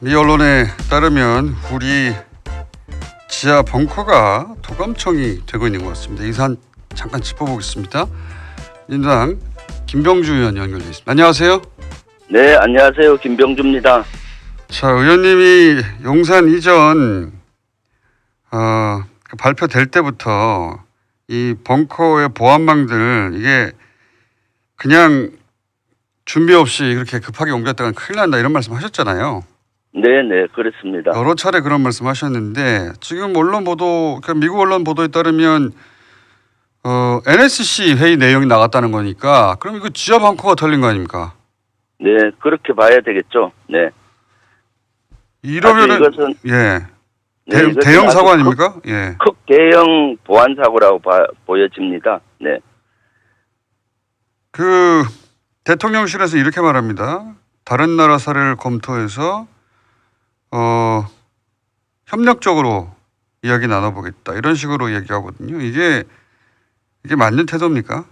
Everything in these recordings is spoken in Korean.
미 언론에 따르면 우리 지하 벙커가 도감청이 되고 있는 것 같습니다. 이 사안 잠깐 짚어보겠습니다. 민주당 김병주 의원 연결돼 있습니다. 안녕하세요. 네, 안녕하세요. 김병주입니다. 자, 의원님이 용산 이전 어, 그 발표될 때부터 이 벙커의 보안망들 이게 그냥 준비 없이 이렇게 급하게 옮겼다가 큰일 난다 이런 말씀 하셨잖아요. 네, 네, 그렇습니다. 여러 차례 그런 말씀하셨는데 지금 언론 보도, 그러니까 미국 언론 보도에 따르면 어, NSC 회의 내용이 나갔다는 거니까 그럼 이거 지하 벙커가 털린 거 아닙니까? 네, 그렇게 봐야 되겠죠. 네. 이러면은 이것은 예 네, 대형, 이것은 대형 사고 아닙니까? 예. 크, 대형 보안 사고라고 봐- 보여집니다. 네. 그 대통령실에서 이렇게 말합니다. 다른 나라 사례를 검토해서 어 협력적으로 이야기 나눠보겠다 이런 식으로 얘기하거든요. 이게 이게 맞는 태도입니까?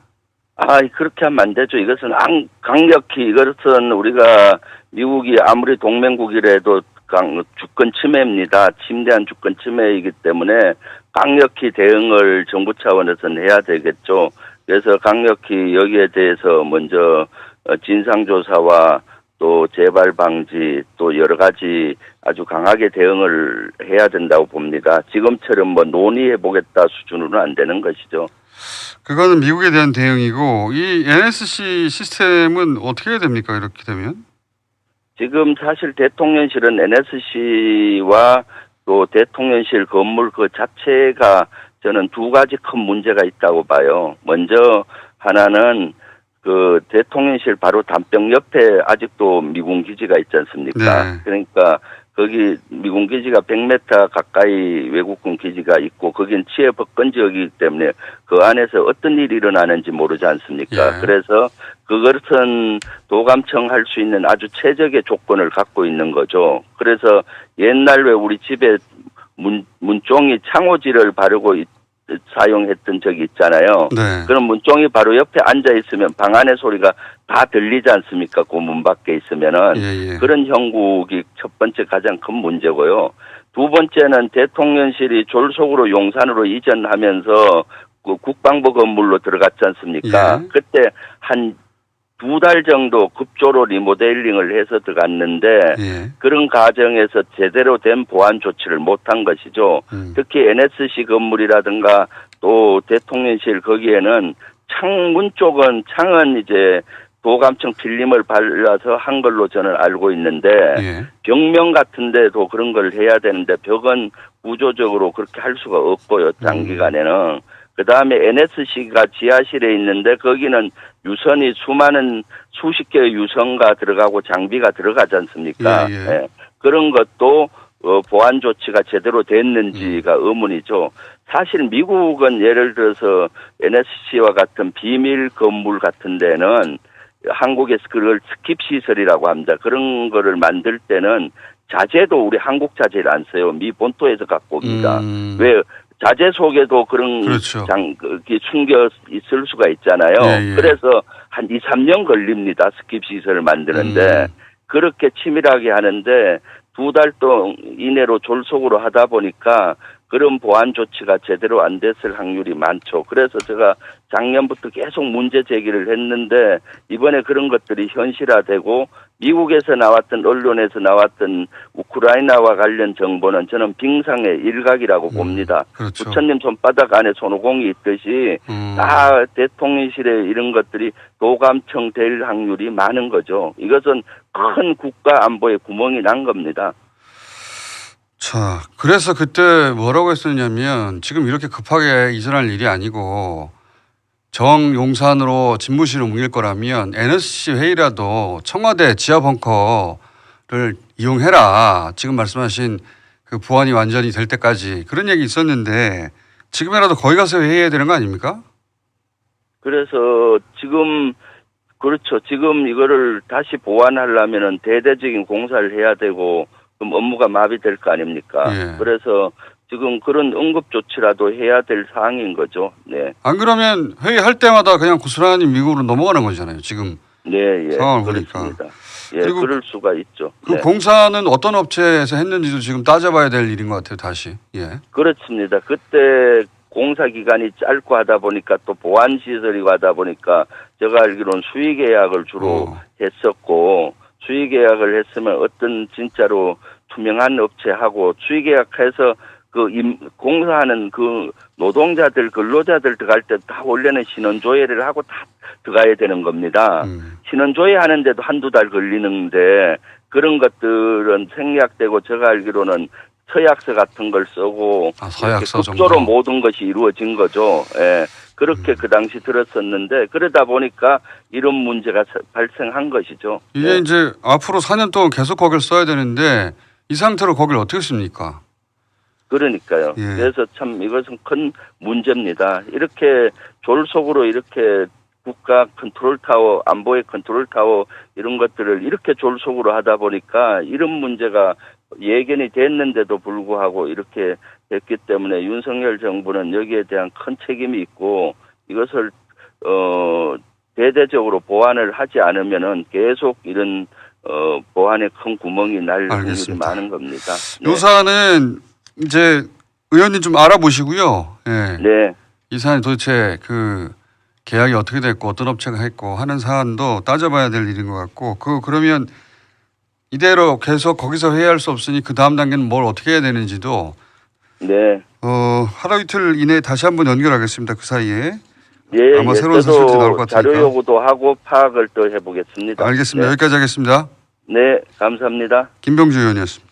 아, 그렇게 하면 안 되죠. 이것은 강, 강력히 이것은 우리가 미국이 아무리 동맹국이라도 강, 주권 침해입니다. 침대한 주권 침해이기 때문에 강력히 대응을 정부 차원에서는 해야 되겠죠. 그래서 강력히 여기에 대해서 먼저 어, 진상조사와 또 재발 방지 또 여러 가지 아주 강하게 대응을 해야 된다고 봅니다. 지금처럼 뭐 논의해 보겠다 수준으로는 안 되는 것이죠. 그거는 미국에 대한 대응이고 이 NSC 시스템은 어떻게 해야 됩니까? 이렇게 되면 지금 사실 대통령실은 NSC와 또 대통령실 건물 그 자체가 저는 두 가지 큰 문제가 있다고 봐요. 먼저 하나는 그 대통령실 바로 담병 옆에 아직도 미군 기지가 있지 않습니까? 네. 그러니까 거기 미군 기지가 100m 가까이 외국군 기지가 있고 거긴 치해 법권 지역이기 때문에 그 안에서 어떤 일이 일어나는지 모르지 않습니까? 예. 그래서 그것은 도감청할 수 있는 아주 최적의 조건을 갖고 있는 거죠. 그래서 옛날 왜 우리 집에 문, 문종이 창호지를 바르고 있- 사용했던 적이 있잖아요. 네. 그럼 문종이 바로 옆에 앉아 있으면 방 안의 소리가 다 들리지 않습니까? 그 문 밖에 있으면은. 예, 예. 그런 형국이 첫 번째 가장 큰 문제고요. 두 번째는 대통령실이 졸속으로 용산으로 이전하면서 그 국방부 건물로 들어갔지 않습니까? 예. 그때 한 두 달 정도 급조로 리모델링을 해서 들어갔는데 예. 그런 과정에서 제대로 된 보안 조치를 못한 것이죠. 음. 특히 NSC 건물이라든가 또 대통령실 거기에는 창문 쪽은 창은 이제 도감청 필름을 발라서 한 걸로 저는 알고 있는데 예. 벽면 같은 데도 그런 걸 해야 되는데 벽은 구조적으로 그렇게 할 수가 없고요 장기간에는 그 다음에 NSC가 지하실에 있는데 거기는 유선이 수많은 수십 개의 유선과 들어가고 장비가 들어가지 않습니까? 예, 예. 예. 그런 것도 어, 보안 조치가 제대로 됐는지가 의문이죠. 사실 미국은 예를 들어서 NSC와 같은 비밀 건물 같은 데는 한국에서 그걸 스킵 시설이라고 합니다. 그런 거를 만들 때는 자재도 우리 한국 자재를 안 써요. 미 본토에서 갖고 옵니다. 음. 왜 자재 속에도 그런 그렇죠. 장, 그, 숨겨 있을 수가 있잖아요. 예, 예. 그래서 한 2, 3년 걸립니다. 스킵 시설을 만드는데. 음. 그렇게 치밀하게 하는데 두 달동 이내로 졸속으로 하다 보니까 그런 보안 조치가 제대로 안 됐을 확률이 많죠. 그래서 제가 작년부터 계속 문제 제기를 했는데 이번에 그런 것들이 현실화되고 미국에서 나왔던 언론에서 나왔던 우크라이나와 관련 정보는 저는 빙상의 일각이라고 봅니다. 그렇죠. 부처님 손바닥 안에 손오공이 있듯이 음. 다 대통령실에 이런 것들이 도감청 될 확률이 많은 거죠. 이것은 큰 국가 안보에 구멍이 난 겁니다. 자, 그래서 그때 뭐라고 했었냐면 지금 이렇게 급하게 이전할 일이 아니고 정용산으로 집무실을 옮길 거라면 NSC 회의라도 청와대 지하 벙커를 이용해라. 지금 말씀하신 그 보안이 완전히 될 때까지 그런 얘기 있었는데 지금이라도 거기 가서 회의해야 되는 거 아닙니까? 그래서 지금 그렇죠. 지금 이거를 다시 보완하려면은 대대적인 공사를 해야 되고 그럼 업무가 마비될 거 아닙니까? 예. 그래서 지금 그런 응급 조치라도 해야 될 사항인 거죠. 네. 안 그러면 회의할 때마다 그냥 고스란히 미국으로 넘어가는 거잖아요. 지금 네, 예. 상황을 보니까. 그렇습니다. 예, 그리고 그럴 수가 있죠. 그 네. 공사는 어떤 업체에서 했는지도 지금 따져봐야 될 일인 것 같아요. 다시. 예. 그렇습니다. 그때 공사 기간이 짧고 하다 보니까 또 보안 시설이고 하다 보니까 제가 알기로는 수의 계약을 주로 어. 했었고 수의 계약을 했으면 어떤 진짜로 투명한 업체하고 수의 계약해서 그 임, 공사하는 그 노동자들 근로자들 들어갈 때 다 원래는 신원 조회를 하고 다 들어가야 되는 겁니다. 음. 신원 조회하는데도 한두 달 걸리는데 그런 것들은 생략되고 제가 알기로는 서약서 같은 걸 쓰고 아, 서약서 이렇게 정도. 급조로 모든 것이 이루어진 거죠. 예. 그렇게 그 당시 들었었는데 그러다 보니까 이런 문제가 사- 발생한 것이죠. 이게 예. 이제 앞으로 4년 동안 계속 거기를 써야 되는데 이 상태로 거기를 어떻게 씁니까? 그러니까요. 예. 그래서 참 이것은 큰 문제입니다. 이렇게 졸속으로 이렇게 국가 컨트롤 타워, 안보의 컨트롤 타워 이런 것들을 이렇게 졸속으로 하다 보니까 이런 문제가 예견이 됐는데도 불구하고 이렇게 됐기 때문에 윤석열 정부는 여기에 대한 큰 책임이 있고 이것을 어 대대적으로 보완을 하지 않으면은 계속 이런 어 보안에 큰 구멍이 날 확률이. 많은 겁니다. 네. 요 사안은 이제 의원님 좀 알아보시고요. 예. 네. 이 사안이 도대체 그 계약이 어떻게 됐고 어떤 업체가 했고 하는 사안도 따져봐야 될 일인 것 같고 그 그러면 이대로 계속 거기서 회의할 수 없으니 그 다음 단계는 뭘 어떻게 해야 되는지도 네. 어 하루 이틀 이내에 다시 한번 연결하겠습니다. 그 사이에 예, 아마 예, 새로운 저도 사실들이 나올 것 같으니까. 자료 요구도 하고 파악을 또 해보겠습니다. 알겠습니다. 네, 여기까지 하겠습니다. 네 감사합니다. 김병주 의원이었습니다.